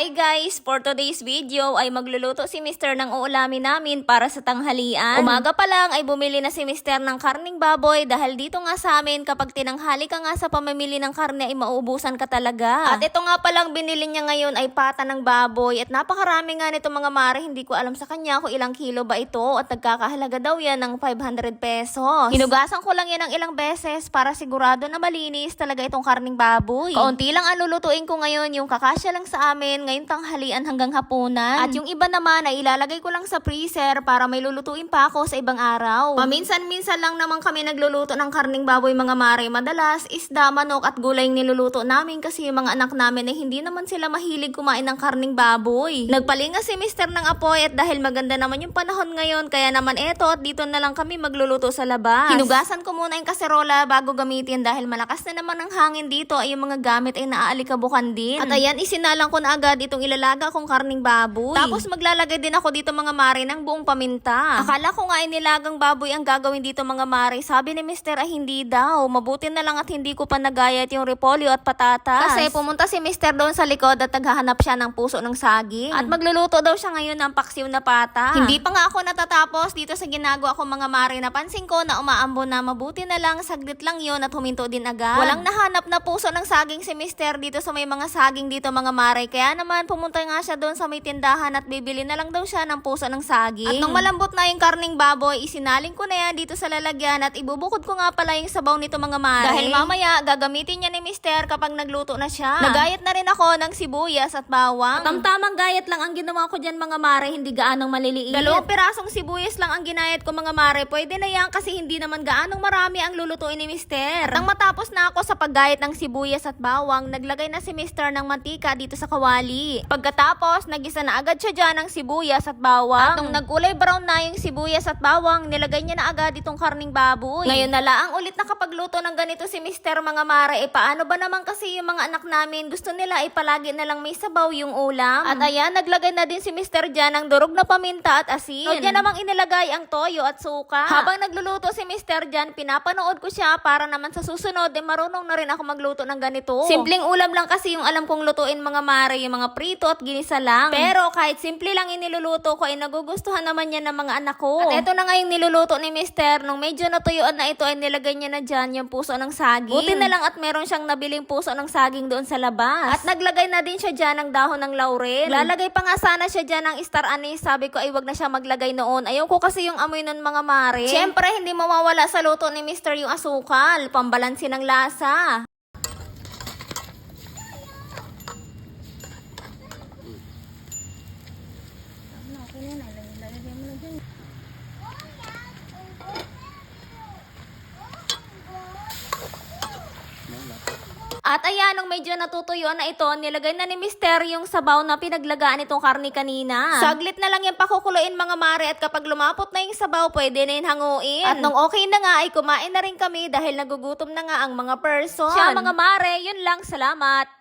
Hi guys! For today's video ay magluluto si Mr. ng uulamin namin para sa tanghalian. Umaga pa lang ay bumili na si Mr. ng karning baboy dahil dito nga sa amin kapag tinanghali ka nga sa pamimili ng karne ay mauubusan ka talaga. At ito nga palang binili niya ngayon ay pata ng baboy at napakarami nga nito mga mare hindi ko alam sa kanya kung ilang kilo ba ito at nagkakahalaga daw yan ng 500 pesos. Hinugasan ko lang yan ng ilang beses para sigurado na malinis talaga itong karning baboy. Kaunti lang ang lulutuin ko ngayon yung kakasya lang sa amin ngayong tanghalian hanggang hapunan. At yung iba naman ay ilalagay ko lang sa freezer para may lulutuin pa ako sa ibang araw. Paminsan-minsan lang naman kami nagluluto ng karning baboy mga mare. Madalas isda, manok at gulay yung niluluto namin kasi yung mga anak namin ay hindi naman sila mahilig kumain ng karning baboy. Nagpalinga si Mr. ng apoy at dahil maganda naman yung panahon ngayon kaya naman eto at dito na lang kami magluluto sa labas. Hinugasan ko muna yung kaserola bago gamitin dahil malakas na naman ang hangin dito ay yung mga gamit ay naaalikabukan din. At ayan, isinalang ko na agad itong ilalaga kong karning baboy. Tapos maglalagay din ako dito mga mare ng buong paminta. Akala ko nga ay nilagang baboy ang gagawin dito mga mare. Sabi ni Mr. ay hindi daw. Mabuti na lang at hindi ko pa nagayat yung repolyo at patatas. Kasi pumunta si Mr. doon sa likod at naghahanap siya ng puso ng saging. At magluluto daw siya ngayon ng paksiw na pata. Hindi pa nga ako natatapos dito sa ginagawa ko mga mare. Napansin ko na umaambo na mabuti na lang saglit lang yon at huminto din agad. Walang nahanap na puso ng saging si Mr. dito sa may mga saging dito mga mare. Kaya naman pumunta nga siya doon sa may tindahan at bibili na lang daw siya ng puso ng saging. At nung malambot na yung karning baboy, isinaling ko na yan dito sa lalagyan at ibubukod ko nga pala yung sabaw nito mga mare. Dahil mamaya gagamitin niya ni Mr. kapag nagluto na siya. Nagayat na rin ako ng sibuyas at bawang. Tamtamang gayat lang ang ginawa ko dyan mga mare, hindi gaanong maliliit. Dalawang pirasong sibuyas lang ang ginayat ko mga mare. Pwede na yan kasi hindi naman gaanong marami ang lulutuin ni Mr. At nang matapos na ako sa paggayat ng sibuyas at bawang, naglagay na si Mr. ng mantika dito sa kawali. Pagkatapos, nagisa na agad siya dyan ng sibuyas at bawang. At nung nagkulay brown na yung sibuyas at bawang, nilagay niya na agad itong karning baboy. Ngayon na lang ulit nakapagluto ng ganito si Mr. mga mare. Eh paano ba naman kasi yung mga anak namin gusto nila ay palagi na lang may sabaw yung ulam. At ayan, naglagay na din si Mr. dyan ng durog na paminta at asin. So dyan namang inilagay ang toyo at suka. Habang nagluluto si Mr. dyan, pinapanood ko siya para naman sa susunod, eh marunong na rin ako magluto ng ganito. Simpleng ulam lang kasi yung alam kong lutuin mga mare, yung mga prito at ginisa lang. Pero kahit simple lang yung niluluto ko, ay nagugustuhan naman yan ng mga anak ko. At eto na nga yung niluluto ni Mr. Nung medyo natuyuan na ito, ay nilagay niya na dyan yung puso ng saging. Buti na lang at meron siyang nabiling puso ng saging doon sa labas. At naglagay na din siya dyan ng dahon ng laurel. Lalagay pa nga sana siya dyan ng star anise. Sabi ko ay wag na siya maglagay noon. Ayaw ko kasi yung amoy nun mga mare. Siyempre, hindi mawawala sa luto ni Mr. yung asukal. Pambalansi ng lasa. At ayan, nung medyo natutuyuan na ito, nilagay na ni Mister yung sabaw na pinaglagaan itong karni kanina. Saglit na lang yung pakukuluin mga mare at kapag lumapot na yung sabaw, pwede na yung hanguin. At nung okay na nga, ay kumain na rin kami dahil nagugutom na nga ang mga person. Siya mga mare, yun lang, salamat.